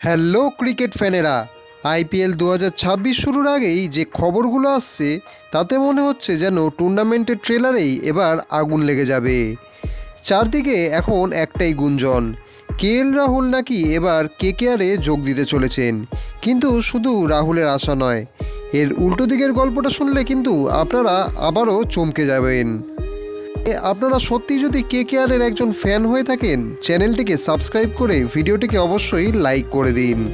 Hello cricket ফ্যানেরা, IPL দু হাজার ছাব্বিশ শুরুর আগেই যে খবরগুলো আসছে, তাতে মনে হচ্ছে যেন টুর্নামেন্টের ট্রেলারেই এবার আগুন লেগে যাবে। চারদিকে এখন একটাই গুঞ্জন, কে এল রাহুল নাকি এবার কেকেআরে যোগ দিতে চলেছেন? কিন্তু শুধু রাহুলের আশা নয়, এর উল্টো দিকের গল্পটা শুনলে কিন্তু আপনারা আবারও চমকে যাবেন। আপনারা সত্যি যদি কে কে কেয়ারের একজন ফ্যান হয়ে থাকেন, চ্যানেলটিকে সাবস্ক্রাইব করে ভিডিওটিকে অবশ্যই লাইক করে দিন।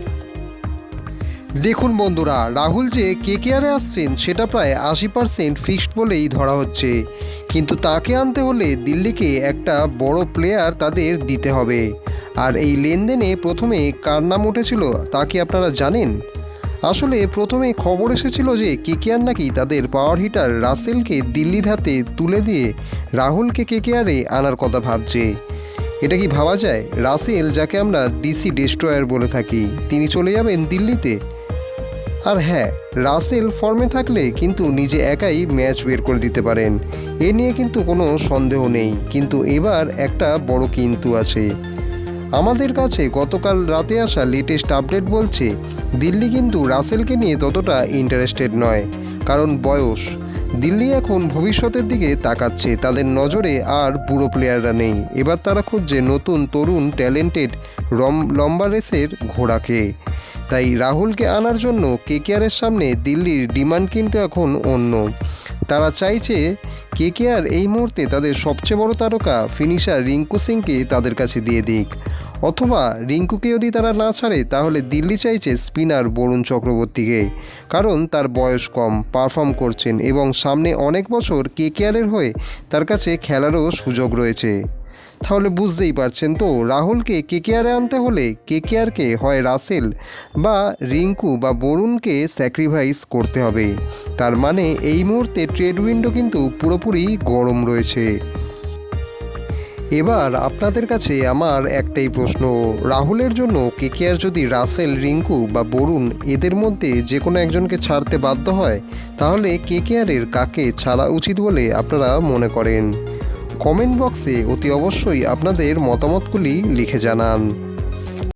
দেখুন বন্ধুরা, রাহুল যে কে কেয়ারে আসছেন, সেটা প্রায় আশি পার্সেন্ট ফিক্সড বলেই ধরা হচ্ছে। কিন্তু তাকে আনতে হলে দিল্লিকে একটা বড় প্লেয়ার তাদের দিতে হবে। আর এই লেনদেনে প্রথমে কার নাম উঠেছিল তা কি আপনারা জানেন? আসলে প্রথমে খবর এসেছিল যে কেকেআর নাকি তাদের পাওয়ার হিটার রাসেলকে দিল্লির হাতে তুলে দিয়ে রাহুলকে কেকেআরে আনার কথা ভাবছে। এটা কি ভাবা যায়? রাসেল, যাকে আমরা ডিসি ডেস্ট্রয়ার বলে থাকি, তিনি চলে যাবেন দিল্লিতে? আর হ্যাঁ রাসেল ফর্মে থাকলে কিন্তু নিজে একাই ম্যাচ বের করে দিতে পারেন। এ নিয়ে কিন্তু কোনো সন্দেহ নেই। কিন্তু এবার একটা বড় কিন্তু আছে। আমাদের কাছে গতকাল রাতে আসা লেটেস্ট আপডেট বলছে, দিল্লি কিন্তু রাসেলকে নিয়ে ততটা ইন্টারেস্টেড নয়, কারণ বয়স। দিল্লি এখন ভবিষ্যতের দিকে তাকাচ্ছে, তাদের নজরে আর বুড়ো প্লেয়াররা নেই। এবার তারা খুঁজছে নতুন তরুণ ট্যালেন্টেড রম লম্বা রেসের ঘোড়াকে। তাই রাহুলকে আনার জন্য কেকেআরের সামনে দিল্লির ডিমান্ড কিন্তু এখন অন্য। তারা চাইছে কেকেআর এই মুহূর্তে তাদের সবচেয়ে বড় তারকা ফিনিশার রিঙ্কু সিংকে তাদের কাছে দিয়ে দিক। অথবা রিঙ্কুকে যদি তারা না ছাড়ে, তাহলে দিল্লি চাইছে স্পিনার বরুণ চক্রবর্তীকে। কারণ তার বয়স কম, পারফর্ম করছেন এবং সামনে অনেক বছর কেকেআরের হয়ে তার কাছে খেলারও সুযোগ রয়েছে। তাহলে বুঝতেই পারছেন তো, রাহুলকে কেকেআরে আনতে হলে কেকেআরকে হয় রাসেল বা রিঙ্কু বা বরুণকে স্যাক্রিফাইস করতে হবে। তার মানে এই মুহূর্তে ট্রেড উইন্ডো কিন্তু পুরোপুরি গরম রয়েছে। এবার আপনাদের কাছে আমার একটাই প্রশ্ন, রাহুলের জন্য কেকেআর যদি রাসেল, রিঙ্কু বা বরুণ এদের মধ্যে যে কোনো একজনকে ছাড়তে বাধ্য হয়, তাহলে কেকেআরের কাকে ছাড়া উচিত বলে আপনারা মনে করেন? কমেন্ট বক্সে অতি অবশ্যই আপনাদের মতামতগুলি লিখে জানান।